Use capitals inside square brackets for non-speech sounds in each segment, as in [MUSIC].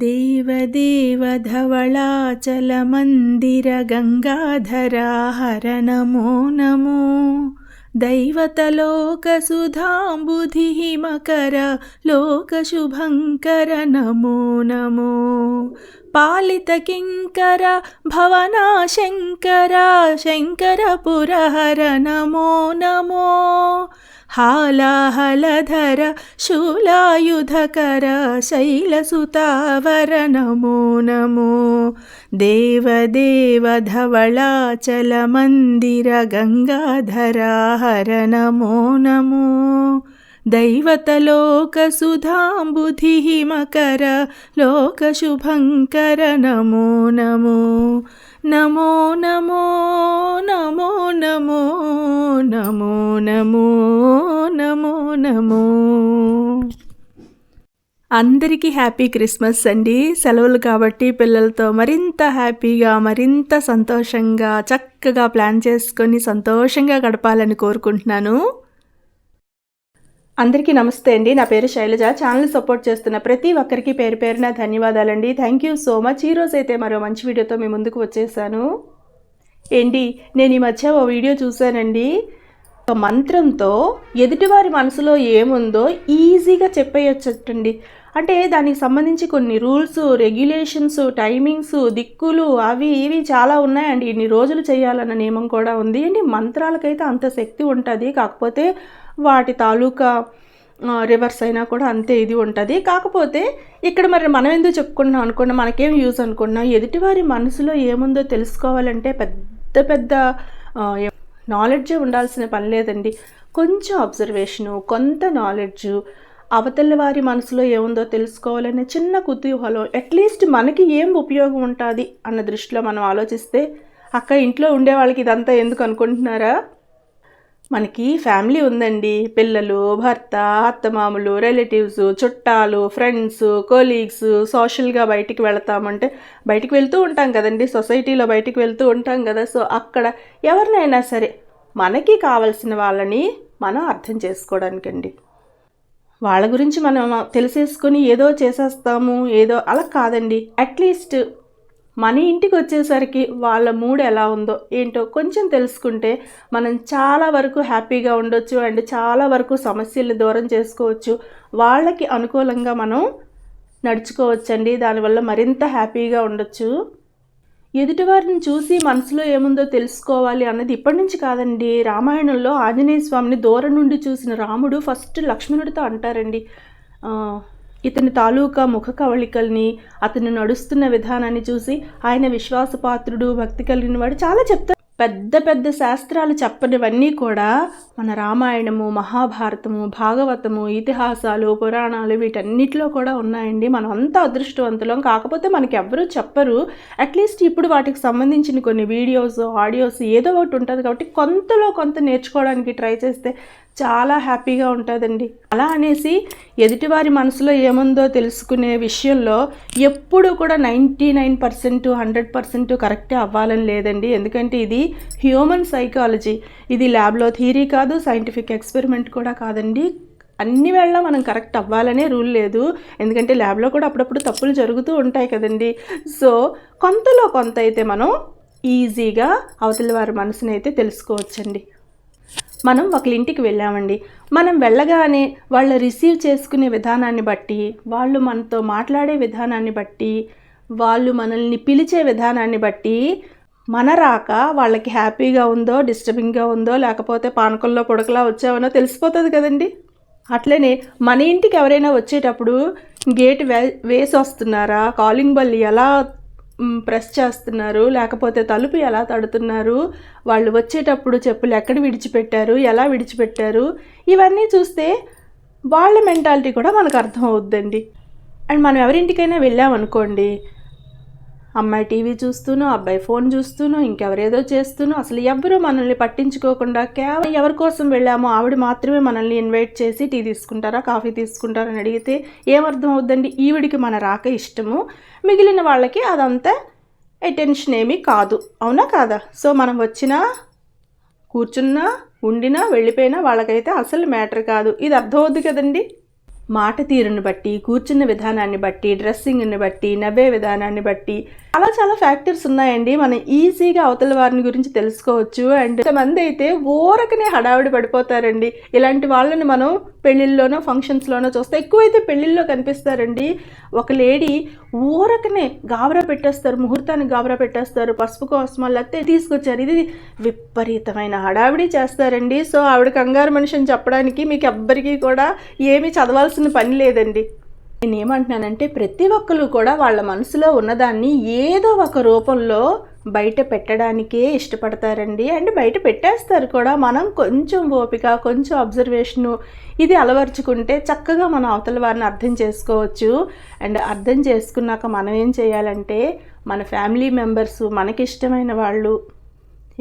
देवदेवधवलाचलमन्दिरगङ्गाधरा हर नमो नमो दैवतलोकसुधाम्बुधिः मकर लोकशुभङ्कर नमो नमो पालितकिङ्कर भवनाशङ्कर शङ्करपुरहर नमो नमो हालाहलधर शूलायुधकर शैलसुतावर नमो नमो देवदेवधवलाचलमन्दिरगङ्गाधरा हर नमो नमो दैवतलोकसुधाम्बुधिः मकर लोकशुभङ्कर नमो नमो నమో నమో నమో నమో నమో నమో నమో నమో. అందరికీ happy Christmas అండి. సెలవులు కాబట్టి పిల్లలతో మరింత హ్యాపీగా మరింత సంతోషంగా చక్కగా ప్లాన్ చేసుకొని సంతోషంగా గడపాలని కోరుకుంటున్నాను. అందరికీ నమస్తే అండి. నా పేరు శైలజ. ఛానల్ సపోర్ట్ చేస్తున్న ప్రతి ఒక్కరికి పేరు పేరున ధన్యవాదాలండి. థ్యాంక్ యూ సో మచ్ ఈరోజు అయితే మరో మంచి వీడియోతో మీ ముందుకు వచ్చేసాను. ఏంటి? నేను ఈ మధ్య ఓ వీడియో చూశానండి. ఒక మంత్రంతో ఎదుటివారి మనసులో ఏముందో ఈజీగా చెప్పేయచ్చండి అంటే దానికి సంబంధించి కొన్ని రూల్స్ రెగ్యులేషన్స్ టైమింగ్స్ దిక్కులు అవి ఇవి చాలా ఉన్నాయండి. ఇన్ని రోజులు చేయాలన్న నియమం కూడా ఉంది. అండి మంత్రాలకైతే అంత శక్తి ఉంటుంది. కాకపోతే వాటి తాలూకా రివర్స్ అయినా కూడా అంతే ఇది ఉంటుంది. కాకపోతే ఇక్కడ మరి మనం ఎందుకు చెప్పుకుంటున్నాం అనుకున్నా మనకేం యూజ్ అనుకున్నా ఎదుటివారి మనసులో ఏముందో తెలుసుకోవాలంటే పెద్ద పెద్ద నాలెడ్జే ఉండాల్సిన పని లేదండి. కొంచెం అబ్జర్వేషను కొంత నాలెడ్జు అవతల వారి మనసులో ఏముందో తెలుసుకోవాలనే చిన్న కుతూహలం అట్లీస్ట్ మనకి ఏం ఉపయోగం ఉంటుంది అన్న దృష్టిలో మనం ఆలోచిస్తే అక్క ఇంట్లో ఉండే వాళ్ళకి ఇదంతా ఎందుకు అనుకుంటున్నారా? మనకి ఫ్యామిలీ ఉందండి. పిల్లలు భర్త అత్తమామలు రిలేటివ్స్ చుట్టాలు ఫ్రెండ్స్ కొలీగ్స్ సోషల్గా బయటికి వెళతామంటే బయటికి వెళ్తూ ఉంటాం కదండి. సొసైటీలో బయటికి వెళ్తూ ఉంటాం కదా. సో అక్కడ ఎవరినైనా సరే మనకి కావలసిన వాళ్ళని మనం అర్థం చేసుకోవడానికండి. వాళ్ళ గురించి మనం తెలిసేసుకొని ఏదో చేసేస్తాము ఏదో అలా కాదండి. అట్లీస్ట్ మన ఇంటికి వచ్చేసరికి వాళ్ళ మూడ్ ఎలా ఉందో ఏంటో కొంచెం తెలుసుకుంటే మనం చాలా వరకు హ్యాపీగా ఉండొచ్చు అండ్ చాలా వరకు సమస్యలు దూరం చేసుకోవచ్చు. వాళ్ళకి అనుకూలంగా మనం నడుచుకోవచ్చండి. దానివల్ల మరింత హ్యాపీగా ఉండొచ్చు. ఎదుటివారిని చూసి మనసులో ఏముందో తెలుసుకోవాలి అన్నది ఇప్పటి నుంచి కాదండి. రామాయణంలో ఆంజనేయ స్వామిని దూరం నుండి చూసిన రాముడు ఫస్ట్ లక్ష్మణుడితో అంటారండి. ఇతని తాలూకా ముఖ కవళికల్ని అతను నడుస్తున్న విధానాన్ని చూసి ఆయన విశ్వాసపాత్రుడు భక్తి కలిగిన వాడు చాలా చెప్తారు పెద్ద పెద్ద శాస్త్రాలు చెప్పనివన్నీ కూడా మన రామాయణము మహాభారతము భాగవతము ఇతిహాసాలు పురాణాలు వీటన్నిటిలో కూడా ఉన్నాయండి. మనం అంతా అదృష్టవంతులం కాకపోతే మనకి ఎవరూ చెప్పరు. అట్లీస్ట్ ఇప్పుడు వాటికి సంబంధించిన కొన్ని వీడియోస్ ఆడియోస్ ఏదో ఒకటి ఉంటుంది కాబట్టి కొంతలో కొంత నేర్చుకోవడానికి ట్రై చేస్తే చాలా హ్యాపీగా ఉంటుందండి. అలా అనేసి ఎదుటివారి మనసులో ఏముందో తెలుసుకునే విషయంలో ఎప్పుడూ కూడా ninety nine percent hundred percent కరెక్టే అవ్వాలని లేదండి. ఎందుకంటే ఇది హ్యూమన్ సైకాలజీ. ఇది ల్యాబ్లో థీరీ కాదు సైంటిఫిక్ ఎక్స్పెరిమెంట్ కూడా కాదండి. అన్ని వేళ మనం కరెక్ట్ అవ్వాలనే రూల్ లేదు. ఎందుకంటే ల్యాబ్లో కూడా అప్పుడప్పుడు తప్పులు జరుగుతూ ఉంటాయి కదండి. సో కొంతలో కొంత అయితే మనం ఈజీగా అవతల వారి మనసుని అయితే తెలుసుకోవచ్చండి. మనం ఒకళ్ళ ఇంటికి వెళ్ళామండి. మనం వెళ్ళగానే వాళ్ళు రిసీవ్ చేసుకునే విధానాన్ని బట్టి వాళ్ళు మనతో మాట్లాడే విధానాన్ని బట్టి వాళ్ళు మనల్ని పిలిచే విధానాన్ని బట్టి మన రాక వాళ్ళకి హ్యాపీగా ఉందో డిస్టర్బింగ్గా ఉందో లేకపోతే పానకంలో పొడకలా వచ్చావనో తెలిసిపోతుంది కదండి. అట్లనే మన ఇంటికి ఎవరైనా వచ్చేటప్పుడు గేట్ వే వేసి వస్తున్నారా? కాలింగ్ బల్ ఎలా ప్రెస్ చేస్తున్నారు లేకపోతే తలుపు ఎలా తడుతున్నారు వాళ్ళు వచ్చేటప్పుడు చెప్పులు ఎక్కడ విడిచిపెట్టారు ఎలా విడిచిపెట్టారు ఇవన్నీ చూస్తే వాళ్ళ మెంటాలిటీ కూడా మనకు అర్థం అవుద్దండి. అండ్ మనం ఎవరింటికైనా వెళ్ళామనుకోండి అమ్మాయి టీవీ చూస్తూనో అబ్బాయి ఫోన్ చూస్తూనో ఇంకెవరేదో చేస్తూనో అసలు ఎవరు మనల్ని పట్టించుకోకుండా కేవలం ఎవరి కోసం వెళ్ళామో ఆవిడ మాత్రమే మనల్ని ఇన్వైట్ చేసి టీ తీసుకుంటారా కాఫీ తీసుకుంటారా అని అడిగితే ఏమర్థం అవుద్దండి? ఈవిడికి మన రాక ఇష్టము. మిగిలిన వాళ్ళకి అదంతా అటెన్షన్ ఏమీ కాదు. అవునా కాదా? సో మనం వచ్చినా కూర్చున్నా ఉండినా వెళ్ళిపోయినా వాళ్ళకైతే అసలు మ్యాటర్ కాదు. ఇది అర్థమవుద్ది కదండి? మాట తీరుని బట్టి కూర్చున్న విధానాన్ని బట్టి డ్రెస్సింగ్ని బట్టి నవ్వే విధానాన్ని బట్టి అలా చాలా ఫ్యాక్టర్స్ ఉన్నాయండి. మనం ఈజీగా అవతల వారిని గురించి తెలుసుకోవచ్చు. అండ్ కొంతమంది అయితే ఓరకనే హడావిడి పడిపోతారండి. ఇలాంటి వాళ్ళని మనం పెళ్ళిళ్ళలోనో ఫంక్షన్స్లోనో చూస్తే ఎక్కువైతే పెళ్ళిళ్ళలో కనిపిస్తారండి. ఒక లేడీ ఊరకనే గాబరా పెట్టేస్తారు ముహూర్తానికి గాబరా పెట్టేస్తారు పసుపు కోసం లేకపోతే తీసుకొచ్చారు. ఇది విపరీతమైన హడావిడి చేస్తారండి. సో ఆవిడ కంగారు మనిషిని చెప్పడానికి మీకు ఎవ్వరికీ కూడా ఏమీ చదవాల్సిన పని లేదండి. నేనేమంటున్నానంటే ప్రతి ఒక్కరు కూడా వాళ్ళ మనసులో ఉన్నదాన్ని ఏదో ఒక రూపంలో బయట పెట్టడానికే ఇష్టపడతారండి. అండ్ బయట పెట్టేస్తారు కూడా. మనం కొంచెం ఓపిక కొంచెం అబ్జర్వేషను ఇది అలవర్చుకుంటే చక్కగా మనం అవతల వారిని అర్థం చేసుకోవచ్చు. అండ్ అర్థం చేసుకున్నాక మనం ఏం చేయాలంటే మన ఫ్యామిలీ మెంబర్స్ మనకిష్టమైన వాళ్ళు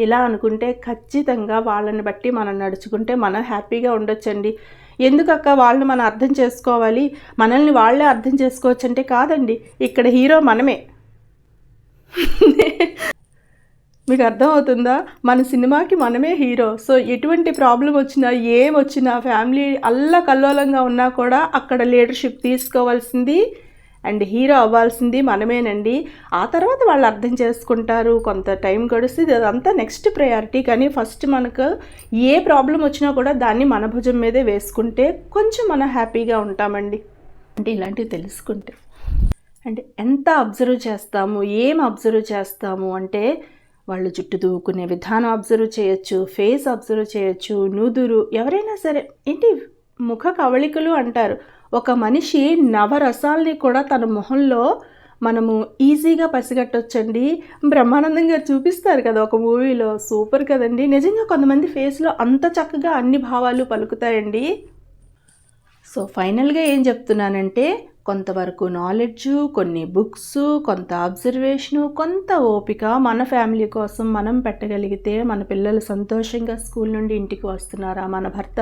ఇలా అనుకుంటే ఖచ్చితంగా వాళ్ళని బట్టి మనం నడుచుకుంటే మనం హ్యాపీగా ఉండొచ్చండి. ఎందుకక్క? వాళ్ళని మనం అర్థం చేసుకోవాలి. మనల్ని వాళ్ళే అర్థం చేసుకోవచ్చు అంటే కాదండి. ఇక్కడ హీరో మనమే. మీకు అర్థమవుతుందా? మన సినిమాకి మనమే హీరో. సో ఎటువంటి ప్రాబ్లం వచ్చినా ఏం వచ్చినా ఫ్యామిలీ అల్ల కల్లోలంగా ఉన్నా కూడా అక్కడ లీడర్షిప్ తీసుకోవాల్సింది అండ్ హీరో అవ్వాల్సింది మనమేనండి. ఆ తర్వాత వాళ్ళు అర్థం చేసుకుంటారు. కొంత టైం గడుస్తుంది. అదంతా నెక్స్ట్ ప్రయారిటీ. కానీ ఫస్ట్ మనకు ఏ ప్రాబ్లం వచ్చినా కూడా దాన్ని మన భుజం మీదే వేసుకుంటే కొంచెం మనం హ్యాపీగా ఉంటామండి. అంటే ఇలాంటివి తెలుసుకుంటే. అంటే ఎంత అబ్జర్వ్ చేస్తాము? ఏం అబ్జర్వ్ చేస్తాము? అంటే వాళ్ళు జుట్టు దూకునే విధానం అబ్జర్వ్ చేయొచ్చు ఫేస్ అబ్జర్వ్ చేయొచ్చు నూదురు ఎవరైనా సరే ఏంటి ముఖ కవళికలు అంటారు. ఒక మనిషి నవరసాల్ని కూడా తన మొహంలో మనము ఈజీగా పసిగట్టొచ్చండి. బ్రహ్మానందం గారు చూపిస్తారు కదా ఒక మూవీలో సూపర్ కదండి. నిజంగా కొంతమంది ఫేస్లో అంత చక్కగా అన్ని భావాలు పలుకుతాయండి. సో ఫైనల్గా ఏం చెప్తున్నానంటే కొంతవరకు నాలెడ్జు కొన్ని బుక్స్ కొంత అబ్జర్వేషను కొంత ఓపిక మన ఫ్యామిలీ కోసం మనం పెట్టగలిగితే మన పిల్లలు సంతోషంగా స్కూల్ నుండి ఇంటికి వస్తున్నారా? మన భర్త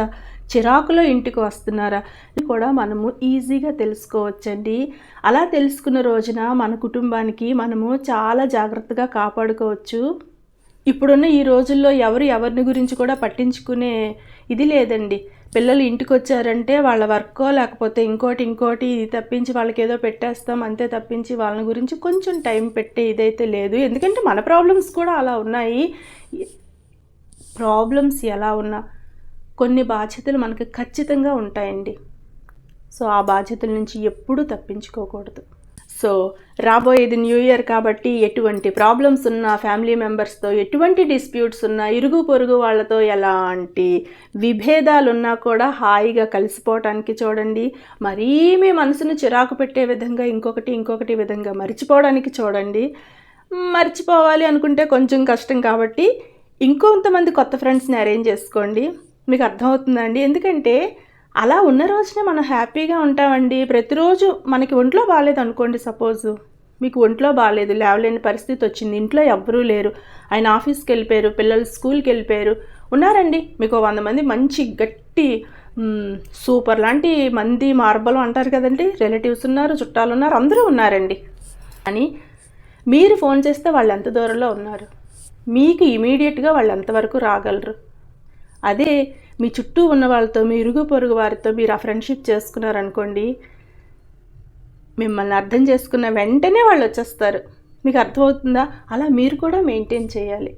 చిరాకులో ఇంటికి వస్తున్నారా? కూడా మనము ఈజీగా తెలుసుకోవచ్చండి. అలా తెలుసుకున్న రోజున మన కుటుంబానికి మనము చాలా జాగ్రత్తగా కాపాడుకోవచ్చు. ఇప్పుడున్న ఈ రోజుల్లో ఎవరు ఎవరిని గురించి కూడా పట్టించుకునే ఇది లేదండి. పిల్లలు ఇంటికి వచ్చారంటే వాళ్ళ వర్కో లేకపోతే ఇంకోటి ఇంకోటి ఇది తప్పించి వాళ్ళకి ఏదో పెట్టేస్తాం అంతే తప్పించి వాళ్ళని గురించి కొంచెం టైం పెట్టే ఇదైతే లేదు. ఎందుకంటే మన ప్రాబ్లమ్స్ కూడా అలా ఉన్నాయి. ప్రాబ్లమ్స్ ఎలా ఉన్నా కొన్ని బాధ్యతలు మనకు ఖచ్చితంగా ఉంటాయండి. సో ఆ బాధ్యతల నుంచి ఎప్పుడూ తప్పించుకోకూడదు. సో రాబోయేది న్యూ ఇయర్ కాబట్టి ఎటువంటి ప్రాబ్లమ్స్ ఉన్నా ఫ్యామిలీ మెంబర్స్తో ఎటువంటి డిస్ప్యూట్స్ ఉన్నా ఇరుగు పొరుగు వాళ్ళతో ఎలాంటి విభేదాలు ఉన్నా కూడా హాయిగా కలిసిపోవటానికి చూడండి. మరీ మీ మనసును చిరాకు పెట్టే విధంగా ఇంకొకటి ఇంకొకటి విధంగా మర్చిపోవడానికి చూడండి. మర్చిపోవాలి అనుకుంటే కొంచెం కష్టం కాబట్టి ఇంకొంతమంది కొత్త ఫ్రెండ్స్ని అరేంజ్ చేసుకోండి. మీకు అర్థమవుతుందండి ఎందుకంటే అలా ఉన్న రోజునే మనం హ్యాపీగా ఉంటామండి. ప్రతిరోజు మనకి ఒంట్లో బాగాలేదు అనుకోండి సపోజ్. మీకు ఒంట్లో బాగాలేదు లేవలేని పరిస్థితి వచ్చింది. ఇంట్లో ఎవ్వరూ లేరు. ఆయన ఆఫీస్కి వెళ్ళిపోయారు పిల్లలు స్కూల్కి వెళ్ళిపోయారు. ఉన్నారండి. మీకు వంద మంది మంచి గట్టి సూపర్ లాంటి మంది మార్బలం అంటారు కదండి. రిలేటివ్స్ ఉన్నారు చుట్టాలు ఉన్నారు అందరూ ఉన్నారండి. అని మీరు ఫోన్ చేస్తే వాళ్ళు ఎంత దూరంలో ఉన్నారు? మీకు ఇమీడియట్గా వాళ్ళు ఎంతవరకు రాగలరు? అదే మీ చుట్టూ ఉన్న వాళ్ళతో మీ ఇరుగు పొరుగు వారితో మీరు ఆ ఫ్రెండ్షిప్ చేసుకున్నారనుకోండి మిమ్మల్ని అర్థం చేసుకున్న వెంటనే వాళ్ళు వచ్చేస్తారు. మీకు అర్థమవుతుందా? అలా మీరు కూడా మెయింటైన్ చేయాలి.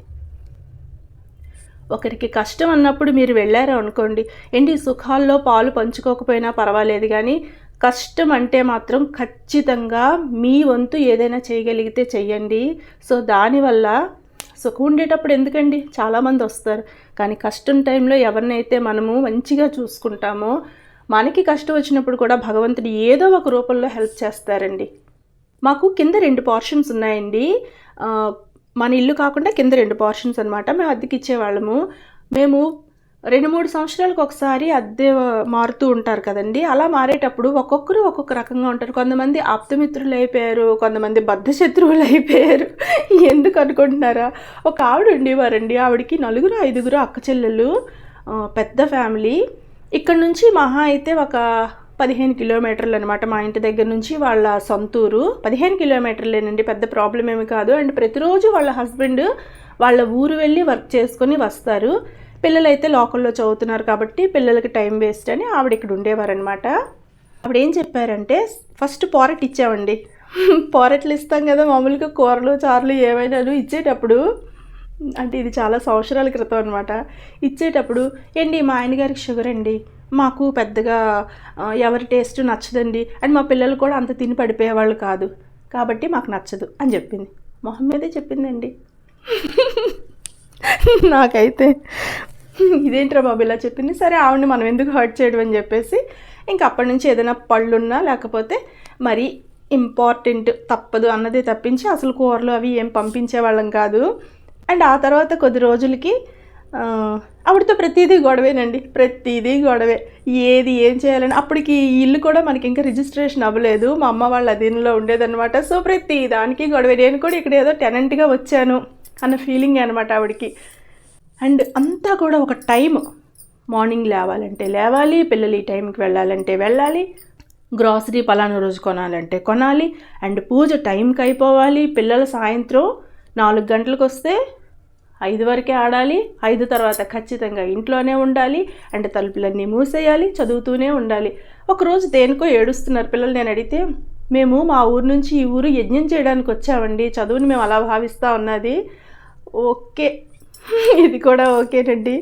ఒకరికి కష్టం అన్నప్పుడు మీరు వెళ్ళారు అనుకోండి ఏంటి సుఖాల్లో పాలు పంచుకోకపోయినా పర్వాలేదు కానీ కష్టం అంటే మాత్రం ఖచ్చితంగా మీ వంతు ఏదైనా చేయగలిగితే చెయ్యండి. సో దానివల్ల సుఖం ఉండేటప్పుడు ఎందుకండి? చాలామంది వస్తారు. కానీ కష్టం టైంలో ఎవరినైతే మనము మంచిగా చూసుకుంటామో మనకి కష్టం వచ్చినప్పుడు కూడా భగవంతుడు ఏదో ఒక రూపంలో హెల్ప్ చేస్తారండి. మాకు కింద రెండు పోర్షన్స్ ఉన్నాయండి. మన ఇల్లు కాకుండా కింద రెండు పోర్షన్స్ అనమాట మేము అద్దెకి ఇచ్చేవాళ్ళము మేము రెండు మూడు సంవత్సరాలకు ఒకసారి అద్దె మారుతూ ఉంటారు కదండి. అలా మారేటప్పుడు ఒక్కొక్కరు ఒక్కొక్క రకంగా ఉంటారు. కొంతమంది ఆప్తమిత్రులు అయిపోయారు కొంతమంది బద్ధ శత్రువులు అయిపోయారు. ఎందుకు అనుకుంటున్నారా? ఒక ఆవిడ ఉండేవారండి. ఆవిడకి నలుగురు ఐదుగురు అక్క చెల్లెలు పెద్ద ఫ్యామిలీ. ఇక్కడ నుంచి మహా అయితే ఒక పదిహేను కిలోమీటర్లు అనమాట మా ఇంటి దగ్గర నుంచి వాళ్ళ సొంతూరు. పదిహేను కిలోమీటర్లేనండి పెద్ద ప్రాబ్లం ఏమి కాదు. అండ్ ప్రతిరోజు వాళ్ళ హస్బెండ్ వాళ్ళ ఊరు వెళ్ళి వర్క్ చేసుకొని వస్తారు. పిల్లలైతే లోకల్లో చదువుతున్నారు కాబట్టి పిల్లలకి టైం వేస్ట్ అని ఆవిడ ఇక్కడ ఉండేవారనమాట ఆవిడ ఏం చెప్పారంటే ఫస్ట్ పోరెట్ ఇచ్చామండి. [LAUGHS] పోరెట్లు ఇస్తాం కదా మామూలుగా కూరలు చారులు ఏమైనాను ఇచ్చేటప్పుడు అంటే ఇది చాలా సంవత్సరాల క్రితం అనమాట ఇచ్చేటప్పుడు ఏంటి మా ఆయన గారికి షుగర్ అండి. మాకు పెద్దగా ఎవరి టేస్ట్ నచ్చదండి. అండ్ మా పిల్లలు కూడా అంత తిని పడిపోయేవాళ్ళు కాదు. కాబట్టి మాకు నచ్చదు. అని చెప్పింది. మొహం మీదే చెప్పిందండి. [LAUGHS] నాకైతే ఇదేంట్రా బాబు ఇలా చెప్పింది? సరే ఆవిడని మనం ఎందుకు హర్ట్ చేయడం అని చెప్పేసి ఇంకా అప్పటి నుంచి ఏదైనా పళ్ళున్నా లేకపోతే మరీ ఇంపార్టెంట్ తప్పదు అన్నది తప్పించి అసలు కూరలు అవి ఏం పంపించే వాళ్ళం కాదు. అండ్ ఆ తర్వాత కొద్ది రోజులకి ఆవిడతో ప్రతిదీ గొడవేనండి. ప్రతిదీ గొడవే. ఏది ఏం చేయాలని అప్పటికి ఈ ఇల్లు కూడా మనకి ఇంకా రిజిస్ట్రేషన్ అవ్వలేదు. మా అమ్మ వాళ్ళ అధీనంలో ఉండేదన్నమాట. సో ప్రతి దానికి గొడవే. నేను కూడా ఇక్కడ ఏదో టెనెంట్గా వచ్చాను. అన్న ఫీలింగ్ అనమాట ఆవిడకి. అండ్ అంతా కూడా ఒక టైం మార్నింగ్ లేవాలంటే లేవాలి పిల్లలు ఈ టైంకి వెళ్ళాలంటే వెళ్ళాలి గ్రాసరీ పలానా రోజు కొనాలంటే కొనాలి అండ్ పూజ టైంకి అయిపోవాలి పిల్లలు సాయంత్రం నాలుగు గంటలకు వస్తే ఐదు వరకే ఆడాలి ఐదు తర్వాత ఖచ్చితంగా ఇంట్లోనే ఉండాలి అండ్ తలుపులన్నీ మూసేయాలి చదువుతూనే ఉండాలి. ఒకరోజు దేనికో ఏడుస్తున్నారు పిల్లలు నేను అడిగితే మేము మా ఊరు నుంచి ఈ ఊరు యజ్ఞం చేయడానికి వచ్చామండి చదువుని మేము అలా భావిస్తూ ఉన్నది ఓకే. [LAUGHS] ఇది కూడా ఓకేనండి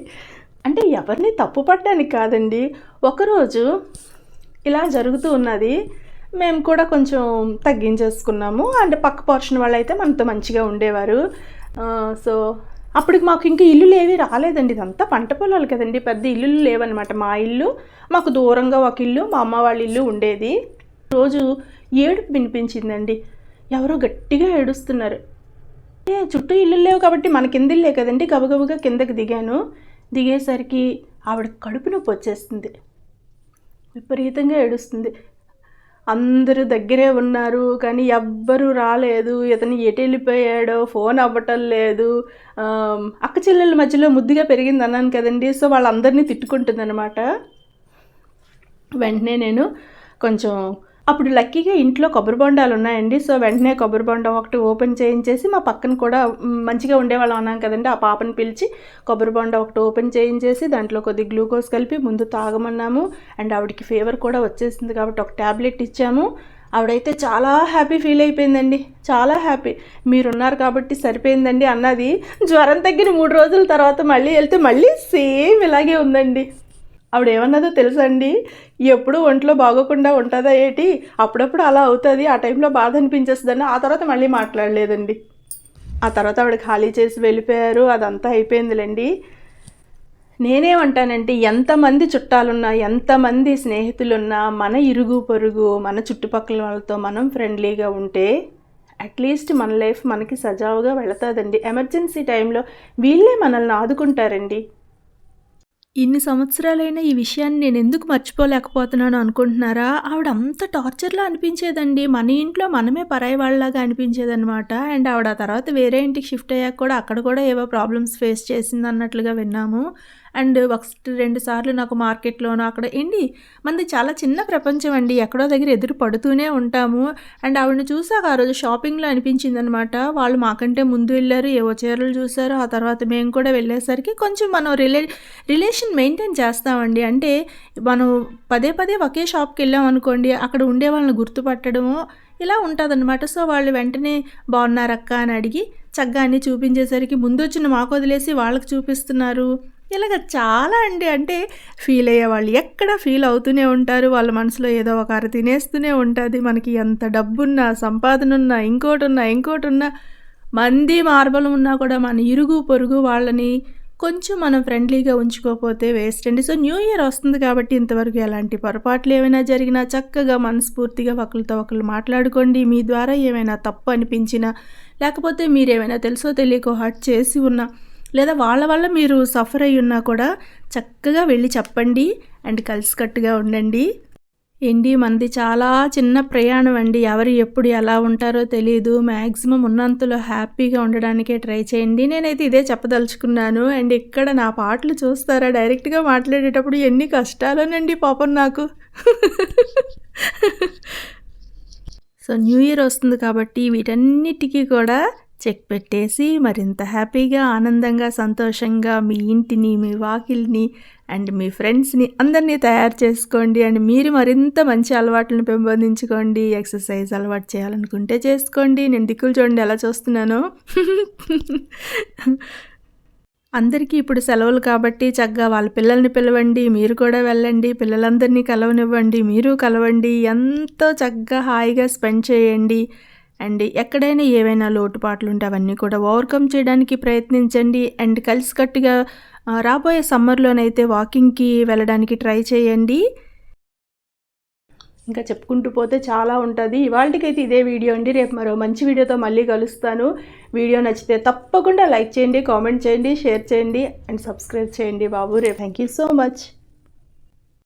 అంటే ఎవరిని తప్పు పట్టడానికి కాదండి. ఒకరోజు ఇలా జరుగుతూ ఉన్నది. మేము కూడా కొంచెం తగ్గించేసుకున్నాము. అండ్ పక్క పోర్షన్ వాళ్ళు అయితే మనతో మంచిగా ఉండేవారు. సో అప్పటికి మాకు ఇంకా ఇల్లులు ఏవి రాలేదండి. ఇదంతా పంట పొలాలు కదండి. పెద్ద ఇల్లులు లేవన్నమాట మా ఇల్లు. మాకు దూరంగా ఒక ఇల్లు మా అమ్మ వాళ్ళ ఇల్లు ఉండేది. రోజు ఏడుపు వినిపించిందండి. ఎవరో గట్టిగా ఏడుస్తున్నారు. చుట్టూ ఇల్లు లేవు కాబట్టి మన కింద ఇల్లే కదండి. గబగబగా కిందకి దిగాను. దిగేసరికి ఆవిడ కడుపు నొప్పి వచ్చేస్తుంది. విపరీతంగా ఏడుస్తుంది. అందరూ దగ్గరే ఉన్నారు కానీ ఎవ్వరూ రాలేదు. ఇతను ఎటు వెళ్ళిపోయాడో ఫోన్ అవ్వటం లేదు. అక్క చెల్లెల మధ్యలో ముద్దుగా పెరిగింది అన్నాను కదండి. సో వాళ్ళందరినీ తిట్టుకుంటుందన్నమాట. వెంటనే నేను కొంచెం అప్పుడు లక్కీగా ఇంట్లో కొబ్బరి బొండాలు ఉన్నాయండి. సో వెంటనే కొబ్బరి బొండం ఒకటి ఓపెన్ చేయించేసి మా పక్కన కూడా మంచిగా ఉండేవాళ్ళం అన్నాం కదండి. ఆ పాపని పిలిచి కొబ్బరి బొండ ఒకటి ఓపెన్ చేయించేసి దాంట్లో కొద్ది గ్లూకోజ్ కలిపి ముందు తాగమన్నాము. అండ్ ఆవిడకి ఫీవర్ కూడా వచ్చేసింది కాబట్టి ఒక ట్యాబ్లెట్ ఇచ్చాము. ఆవిడైతే చాలా హ్యాపీ ఫీల్ అయిపోయిందండి. చాలా హ్యాపీ. మీరున్నారు కాబట్టి సరిపోయిందండి అన్నది. జ్వరం తగ్గిన మూడు రోజుల తర్వాత మళ్ళీ వెళ్తే మళ్ళీ సేమ్ ఇలాగే ఉందండి. ఆవిడ ఏమన్నదో తెలుసండి ఎప్పుడు ఒంట్లో బాగోకుండా ఉంటుందా ఏంటి? అప్పుడప్పుడు అలా అవుతుంది. ఆ టైంలో బాధ అనిపించేస్తుందని ఆ తర్వాత మళ్ళీ మాట్లాడలేదండి. ఆ తర్వాత ఆవిడ ఖాళీ చేసి వెళ్ళిపోయారు. అదంతా అయిపోయిందిలేండి. నేనేమంటానంటే ఎంతమంది చుట్టాలున్నా ఎంతమంది స్నేహితులున్నా మన ఇరుగు పొరుగు మన చుట్టుపక్కల వాళ్ళతో మనం ఫ్రెండ్లీగా ఉంటే అట్లీస్ట్ మన లైఫ్ మనకి సజావుగా వెళతాదండి. ఎమర్జెన్సీ టైంలో వీళ్ళే మనల్ని ఆదుకుంటారండి. ఇన్ని సంవత్సరాలైనా ఈ విషయాన్ని నేను ఎందుకు మర్చిపోలేకపోతున్నాను అనుకుంటున్నారా? ఆవిడ అంత టార్చర్లా అనిపించేదండి. మన ఇంట్లో మనమే పరాయి వాళ్ళలాగా అనిపించేదనమాట అండ్ ఆవిడ ఆ తర్వాత వేరే ఇంటికి షిఫ్ట్ అయ్యాక కూడా అక్కడ కూడా ఏవో ప్రాబ్లమ్స్ ఫేస్ చేసింది అన్నట్లుగా విన్నాము. అండ్ ఒకటి రెండు సార్లు నాకు మార్కెట్లోనూ అక్కడ ఏంటి మనది చాలా చిన్న ప్రపంచం అండి. ఎక్కడో దగ్గర ఎదురు పడుతూనే ఉంటాము. అండ్ ఆవిడని చూసాక ఆ రోజు షాపింగ్లో అనిపించింది అనమాట వాళ్ళు మాకంటే ముందు వెళ్ళారు ఏవో చీరలు చూసారు. ఆ తర్వాత మేము కూడా వెళ్ళేసరికి కొంచెం మనం రిలే రిలేషన్ మెయింటైన్ చేస్తామండి. అంటే మనం పదే పదే ఒకే షాప్కి వెళ్ళాం అనుకోండి అక్కడ ఉండే వాళ్ళని గుర్తుపట్టడము ఇలా ఉంటుందన్నమాట. సో వాళ్ళు వెంటనే బాగున్నారక్క అని అడిగి చక్కగా అన్నీ చూపించేసరికి ముందు వచ్చిన మాకు వదిలేసి వాళ్ళకి చూపిస్తున్నారు. ఇలాగ చాలా అండి. అంటే ఫీల్ అయ్యే వాళ్ళు ఎక్కడ ఫీల్ అవుతూనే ఉంటారు. వాళ్ళ మనసులో ఏదో ఒక అర తినేస్తూనే ఉంటుంది. మనకి ఎంత డబ్బున్నా సంపాదన ఉన్నా ఇంకోటి ఉన్నా ఇంకోటి ఉన్నా మంది మార్బలం ఉన్నా కూడా మన ఇరుగు పొరుగు వాళ్ళని కొంచెం మనం ఫ్రెండ్లీగా ఉంచుకోకపోతే వేస్ట్ అండి. సో న్యూ ఇయర్ వస్తుంది కాబట్టి ఇంతవరకు ఎలాంటి పొరపాట్లు ఏమైనా జరిగినా చక్కగా మనస్ఫూర్తిగా ఒకరితో ఒకరు మాట్లాడుకోండి. మీ ద్వారా ఏమైనా తప్పు అనిపించినా లేకపోతే మీరేమైనా తెలుసో తెలియకో హర్ట్ చేసి ఉన్నా లేదా వాళ్ళ వల్ల మీరు సఫర్ అయి ఉన్నా కూడా చక్కగా వెళ్ళి చెప్పండి అండ్ కలిసికట్టుగా ఉండండి. ఏంటి మనది చాలా చిన్న ప్రయాణం అండి. ఎవరు ఎప్పుడు ఎలా ఉంటారో తెలియదు మ్యాక్సిమం ఉన్నంతలో హ్యాపీగా ఉండడానికే ట్రై చేయండి. నేనైతే ఇదే చెప్పదలుచుకున్నాను. అండ్ ఇక్కడ నా పాటలు చూస్తారా? డైరెక్ట్గా మాట్లాడేటప్పుడు ఎన్ని కష్టాలోనండి పాపం నాకు. సో న్యూ ఇయర్ వస్తుంది కాబట్టి వీటన్నిటికీ కూడా చెక్ పెట్టేసి మరింత హ్యాపీగా ఆనందంగా సంతోషంగా మీ ఇంటిని మీ వాకిల్ని అండ్ మీ ఫ్రెండ్స్ని అందరినీ తయారు చేసుకోండి. అండ్ మీరు మరింత మంచి అలవాట్లను పెంపొందించుకోండి. ఎక్సర్సైజ్ అలవాటు చేయాలనుకుంటే చేసుకోండి. నేను దిక్కులు చూడండి ఎలా చూస్తున్నాను. అందరికీ ఇప్పుడు సెలవులు కాబట్టి చక్కగా వాళ్ళ పిల్లల్ని పిలవండి. మీరు కూడా వెళ్ళండి. పిల్లలందరినీ కలవనివ్వండి. మీరు కలవండి. ఎంతో చక్కగా హాయిగా స్పెండ్ చేయండి. అండ్ ఎక్కడైనా ఏవైనా లోటుపాట్లు ఉంటే అవన్నీ కూడా ఓవర్కమ్ చేయడానికి ప్రయత్నించండి. అండ్ కలిసికట్టుగా రాబోయే సమ్మర్లోనైతే వాకింగ్కి వెళ్ళడానికి ట్రై చేయండి. ఇంకా చెప్పుకుంటూ పోతే చాలా ఉంటుంది. ఇవాళకైతే ఇదే వీడియో అండి. రేపు మరో మంచి వీడియోతో మళ్ళీ కలుస్తాను. వీడియో నచ్చితే తప్పకుండా లైక్ చేయండి కామెంట్ చేయండి షేర్ చేయండి అండ్ సబ్స్క్రైబ్ చేయండి బాబు. రేపు థ్యాంక్ యూ సో మచ్.